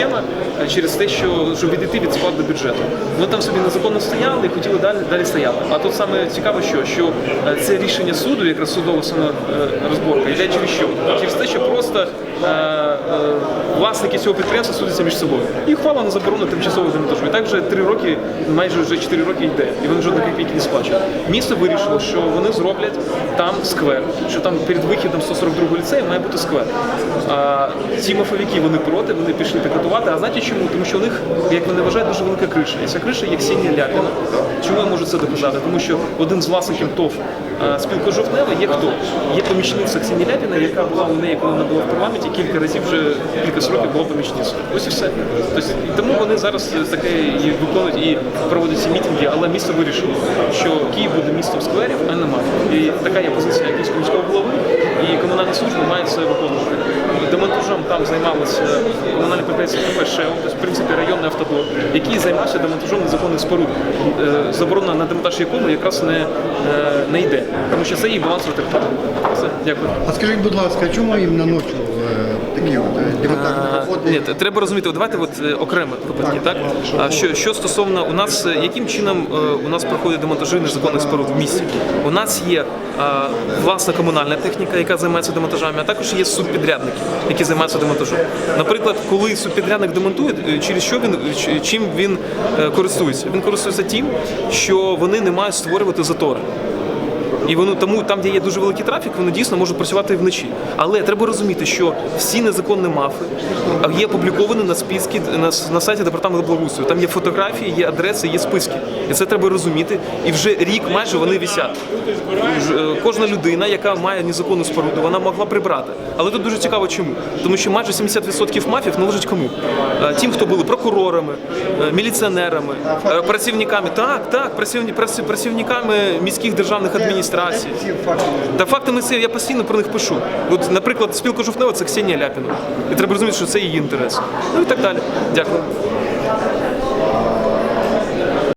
схема е, через те, що щоб відійти від складу бюджету. Вони там собі незаконно стояли і хотіли далі далі стояти. А тут саме цікаво, що, що е, це рішення суду, якраз судова саме е, розборка, йде через що? Через те, що просто власники цього підприємства судяться між собою. І ухвала на заборону тимчасового демонтажу. І так вже три роки, майже вже чотири роки йде, і вони жодної копійки не сплачують. Місто вирішило, що вони зроблять там сквер, що там перед вихідом 142 ліцею має бути сквер. А ці мафовики вони проти, вони пішли пікетувати. А знаєте чому? Тому що у них, як вони вважають, дуже велика криша. І ця криша є Ксенія Ляпіна. Чому я можу це доказати? Тому що один з власників ТОВ а, спілка Жовтнева є хто? Є помічниця Ксенії Ляпіна, яка була у неї, коли вона була в парламенті, кілька разів вже кілька років була помічницею. Ось і все. Тобто, тому вони зараз таке і виконують і проводять ці мітинги, але місто вирішило, що Київ буде містом скверів, а не має. І така є позиція Київського міського голови, і комунальні служби мають це виконувати. Демонтажом там займалися комунальне підприємство ШЕО, в принципі, районний автодор, який займався демонтажом незаконних споруд. Е, Заборона на демонтаж якому якраз не, е, не йде, тому що це її балансова територія. Дякую. А скажіть, будь ласка, чому іменно ночі е, такі от е, демонтажні Ні, треба розуміти, давайте от е, окремо випадки, так? А що, що стосовно у нас, е, яким чином у нас проходять демонтажі незаконних споруд в місті? У нас є власна комунальна техніка, яка займається демонтажами, а також є субпідрядники, які займаються демонтажом. Наприклад, коли субпідрядник демонтує, через що він чим він користується? Він користується тим, що вони не мають створювати затори. І воно тому там, де є дуже великий трафік, вони дійсно можуть працювати вночі. Але треба розуміти, що всі незаконні мафи є опубліковані на списки на, на сайті департаменту благоустрою. Там є фотографії, є адреси, є списки. І це треба розуміти. І вже рік майже вони висять. Е, Кожна людина, яка має незаконну споруду, вона могла прибрати. Але тут дуже цікаво, чому. Тому що майже 70% мафів належить кому? Е, Тим, хто були прокурорами, е, міліціонерами, працівниками. Так, так, працівниками міських державних адміністрацій. Ці факти Та фактами це я постійно про них пишу. От, наприклад, спілка жовтнева це Ксенія Ляпіна. І треба розуміти, що це її інтерес. Ну і так далі. Дякую.